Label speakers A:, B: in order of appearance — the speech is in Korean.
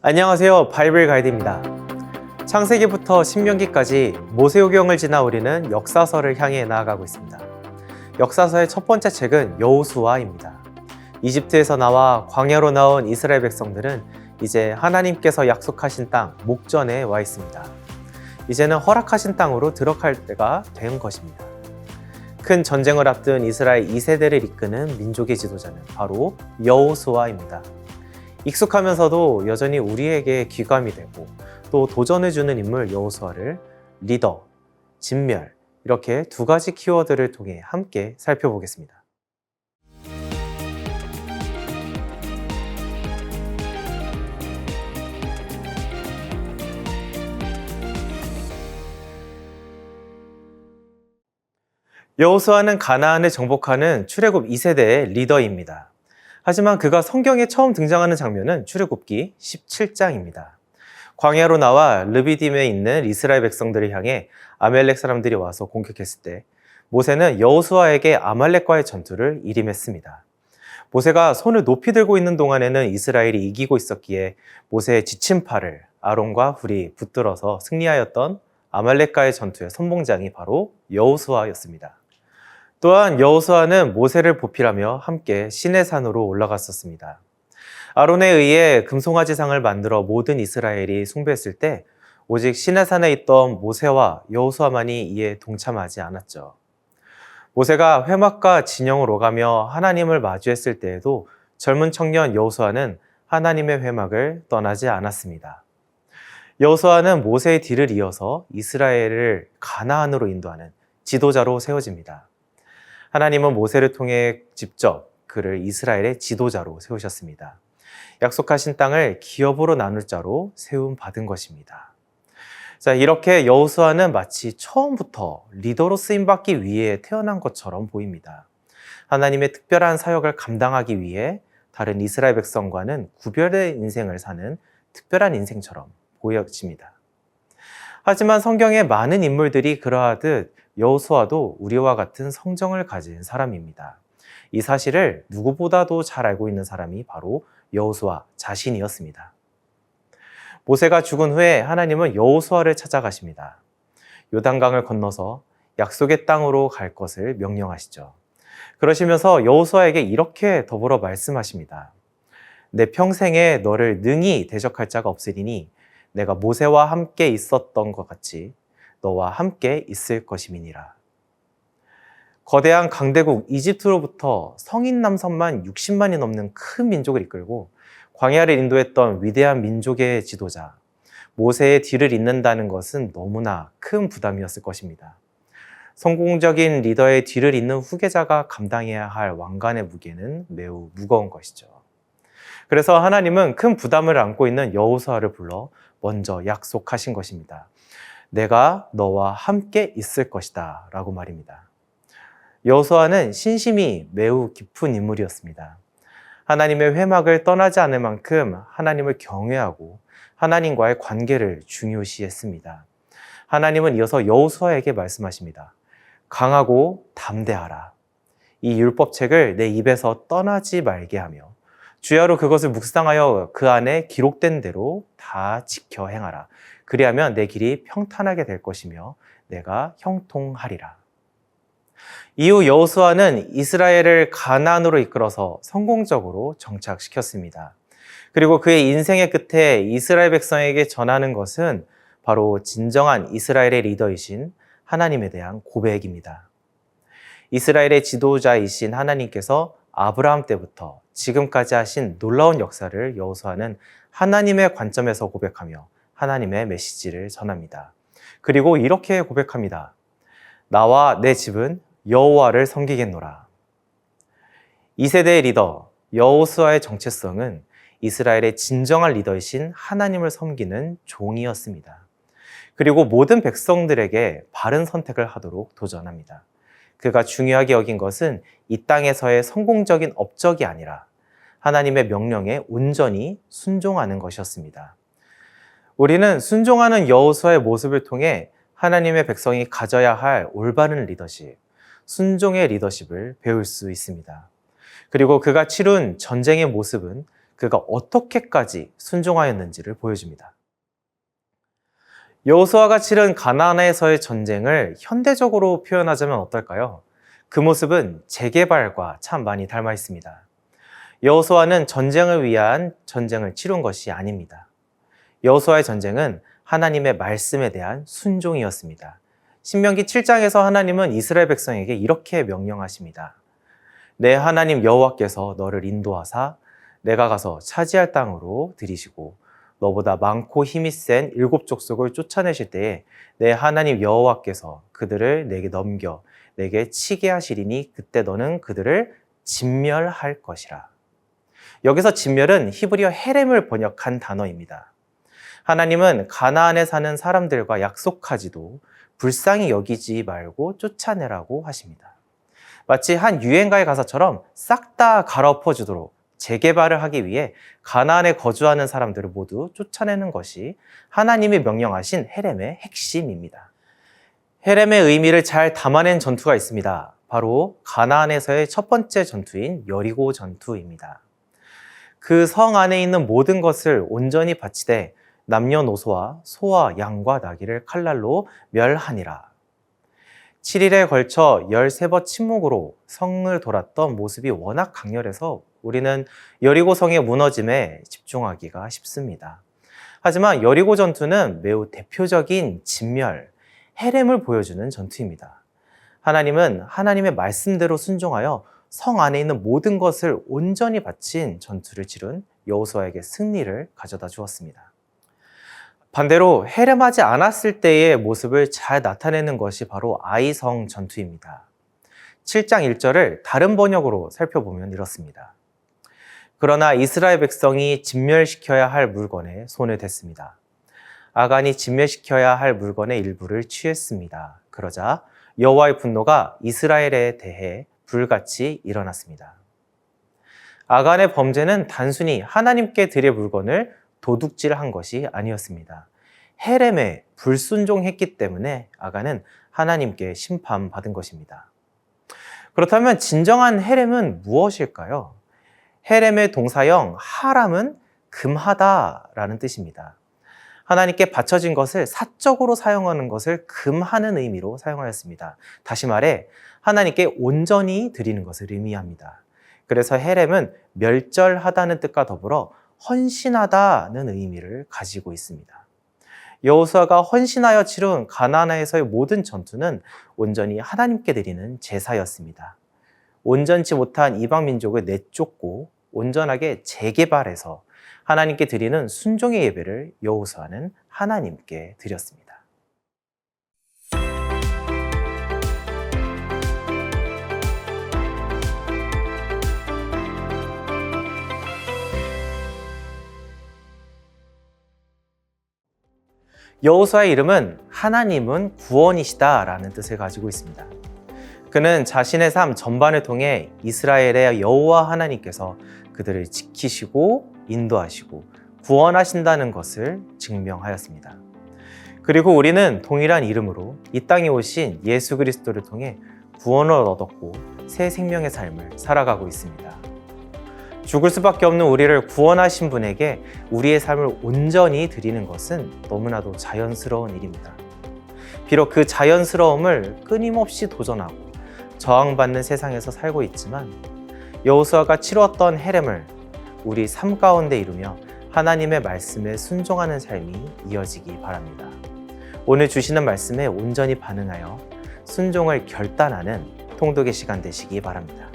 A: 안녕하세요. 바이블 가이드입니다. 창세기부터 신명기까지 모세오경을 지나 우리는 역사서를 향해 나아가고 있습니다. 역사서의 첫 번째 책은 여호수아입니다. 이집트에서 나와 광야로 나온 이스라엘 백성들은 이제 하나님께서 약속하신 땅 목전에 와 있습니다. 이제는 허락하신 땅으로 들어갈 때가 된 것입니다. 큰 전쟁을 앞둔 이스라엘 2세대를 이끄는 민족의 지도자는 바로 여호수아입니다. 익숙하면서도 여전히 우리에게 귀감이 되고 또 도전해주는 인물 여호수아를 리더, 진멸 이렇게 두 가지 키워드를 통해 함께 살펴보겠습니다. 여호수아는 가나안을 정복하는 출애굽 2세대의 리더입니다. 하지만 그가 성경에 처음 등장하는 장면은 출애굽기 17장입니다. 광야로 나와 르비딤에 있는 이스라엘 백성들을 향해 아멜렉 사람들이 와서 공격했을 때 모세는 여호수아에게 아말렉과의 전투를 일임했습니다. 모세가 손을 높이 들고 있는 동안에는 이스라엘이 이기고 있었기에 모세의 지친 팔을 아론과 훌이 붙들어서 승리하였던 아말렉과의 전투의 선봉장이 바로 여호수아였습니다. 또한 여호수아는 모세를 보필하며 함께 시내 산으로 올라갔었습니다. 아론에 의해 금송아지상을 만들어 모든 이스라엘이 숭배했을 때 오직 시내 산에 있던 모세와 여호수아만이 이에 동참하지 않았죠. 모세가 회막과 진영을 오가며 하나님을 마주했을 때에도 젊은 청년 여호수아는 하나님의 회막을 떠나지 않았습니다. 여호수아는 모세의 뒤를 이어서 이스라엘을 가나안으로 인도하는 지도자로 세워집니다. 하나님은 모세를 통해 직접 그를 이스라엘의 지도자로 세우셨습니다. 약속하신 땅을 기업으로 나눌 자로 세움 받은 것입니다. 자, 이렇게 여호수아는 마치 처음부터 리더로 쓰임 받기 위해 태어난 것처럼 보입니다. 하나님의 특별한 사역을 감당하기 위해 다른 이스라엘 백성과는 구별된 인생을 사는 특별한 인생처럼 보여집니다. 하지만 성경의 많은 인물들이 그러하듯 여호수아도 우리와 같은 성정을 가진 사람입니다. 이 사실을 누구보다도 잘 알고 있는 사람이 바로 여호수아 자신이었습니다. 모세가 죽은 후에 하나님은 여호수아를 찾아가십니다. 요단강을 건너서 약속의 땅으로 갈 것을 명령하시죠. 그러시면서 여호수아에게 이렇게 더불어 말씀하십니다. 내 평생에 너를 능히 대적할 자가 없으리니 내가 모세와 함께 있었던 것 같이 너와 함께 있을 것임이니라. 거대한 강대국 이집트로부터 성인 남성만 60만이 넘는 큰 민족을 이끌고 광야를 인도했던 위대한 민족의 지도자 모세의 뒤를 잇는다는 것은 너무나 큰 부담이었을 것입니다. 성공적인 리더의 뒤를 잇는 후계자가 감당해야 할 왕관의 무게는 매우 무거운 것이죠. 그래서 하나님은 큰 부담을 안고 있는 여호수아를 불러 먼저 약속하신 것입니다. 내가 너와 함께 있을 것이다 라고 말입니다. 여호수아는 신심이 매우 깊은 인물이었습니다. 하나님의 회막을 떠나지 않을 만큼 하나님을 경외하고 하나님과의 관계를 중요시했습니다. 하나님은 이어서 여호수아에게 말씀하십니다. 강하고 담대하라. 이 율법책을 내 입에서 떠나지 말게 하며 주야로 그것을 묵상하여 그 안에 기록된 대로 다 지켜 행하라. 그리하면 내 길이 평탄하게 될 것이며 내가 형통하리라. 이후 여호수아는 이스라엘을 가나안으로 이끌어서 성공적으로 정착시켰습니다. 그리고 그의 인생의 끝에 이스라엘 백성에게 전하는 것은 바로 진정한 이스라엘의 리더이신 하나님에 대한 고백입니다. 이스라엘의 지도자이신 하나님께서 아브라함 때부터 지금까지 하신 놀라운 역사를 여호수아는 하나님의 관점에서 고백하며 하나님의 메시지를 전합니다. 그리고 이렇게 고백합니다. 나와 내 집은 여호와를 섬기겠노라. 2세대의 리더 여호수아의 정체성은 이스라엘의 진정한 리더이신 하나님을 섬기는 종이었습니다. 그리고 모든 백성들에게 바른 선택을 하도록 도전합니다. 그가 중요하게 여긴 것은 이 땅에서의 성공적인 업적이 아니라 하나님의 명령에 온전히 순종하는 것이었습니다. 우리는 순종하는 여호수아의 모습을 통해 하나님의 백성이 가져야 할 올바른 리더십, 순종의 리더십을 배울 수 있습니다. 그리고 그가 치룬 전쟁의 모습은 그가 어떻게까지 순종하였는지를 보여줍니다. 여호수아가 치른 가나안에서의 전쟁을 현대적으로 표현하자면 어떨까요? 그 모습은 재개발과 참 많이 닮아 있습니다. 여호수아는 전쟁을 위한 전쟁을 치룬 것이 아닙니다. 여호수아의 전쟁은 하나님의 말씀에 대한 순종이었습니다. 신명기 7장에서 하나님은 이스라엘 백성에게 이렇게 명령하십니다. 내 하나님 여호와께서 너를 인도하사 내가 가서 차지할 땅으로 들이시고 너보다 많고 힘이 센 일곱 족속을 쫓아내실 때에 내 하나님 여호와께서 그들을 내게 넘겨 내게 치게 하시리니 그때 너는 그들을 진멸할 것이라. 여기서 진멸은 히브리어 헤렘을 번역한 단어입니다. 하나님은 가나안에 사는 사람들과 약속하지도 불쌍히 여기지 말고 쫓아내라고 하십니다. 마치 한 유행가의 가사처럼 싹 다 갈아엎어 주도록 재개발을 하기 위해 가나안에 거주하는 사람들을 모두 쫓아내는 것이 하나님이 명령하신 헤렘의 핵심입니다. 헤렘의 의미를 잘 담아낸 전투가 있습니다. 바로 가나안에서의 첫 번째 전투인 여리고 전투입니다. 그 성 안에 있는 모든 것을 온전히 바치되 남녀노소와 소와 양과 나귀를 칼날로 멸하니라. 7일에 걸쳐 13번 침묵으로 성을 돌았던 모습이 워낙 강렬해서 우리는 여리고 성의 무너짐에 집중하기가 쉽습니다. 하지만 여리고 전투는 매우 대표적인 진멸, 헤렘을 보여주는 전투입니다. 하나님은 하나님의 말씀대로 순종하여 성 안에 있는 모든 것을 온전히 바친 전투를 치른 여호수아에게 승리를 가져다 주었습니다. 반대로 헤렘하지 않았을 때의 모습을 잘 나타내는 것이 바로 아이성 전투입니다. 7장 1절을 다른 번역으로 살펴보면 이렇습니다. 그러나 이스라엘 백성이 진멸시켜야 할 물건에 손을 댔습니다. 아간이 진멸시켜야 할 물건의 일부를 취했습니다. 그러자 여호와의 분노가 이스라엘에 대해 불같이 일어났습니다. 아간의 범죄는 단순히 하나님께 드릴 물건을 도둑질한 것이 아니었습니다. 헤렘에 불순종했기 때문에 아간은 하나님께 심판받은 것입니다. 그렇다면 진정한 헤렘은 무엇일까요? 헤렘의 동사형 하람은 금하다라는 뜻입니다. 하나님께 바쳐진 것을 사적으로 사용하는 것을 금하는 의미로 사용하였습니다. 다시 말해 하나님께 온전히 드리는 것을 의미합니다. 그래서 헤렘은 멸절하다는 뜻과 더불어 헌신하다는 의미를 가지고 있습니다. 여호수아가 헌신하여 치른 가나안에서의 모든 전투는 온전히 하나님께 드리는 제사였습니다. 온전치 못한 이방 민족을 내쫓고 온전하게 재개발해서 하나님께 드리는 순종의 예배를 여호수아는 하나님께 드렸습니다. 여호수아의 이름은 하나님은 구원이시다라는 뜻을 가지고 있습니다. 그는 자신의 삶 전반을 통해 이스라엘의 여호와 하나님께서 그들을 지키시고 인도하시고 구원하신다는 것을 증명하였습니다. 그리고 우리는 동일한 이름으로 이 땅에 오신 예수 그리스도를 통해 구원을 얻었고 새 생명의 삶을 살아가고 있습니다. 죽을 수밖에 없는 우리를 구원하신 분에게 우리의 삶을 온전히 드리는 것은 너무나도 자연스러운 일입니다. 비록 그 자연스러움을 끊임없이 도전하고 저항받는 세상에서 살고 있지만 여호수아가 치루었던 헤렘을 우리 삶 가운데 이루며 하나님의 말씀에 순종하는 삶이 이어지기 바랍니다. 오늘 주시는 말씀에 온전히 반응하여 순종을 결단하는 통독의 시간 되시기 바랍니다.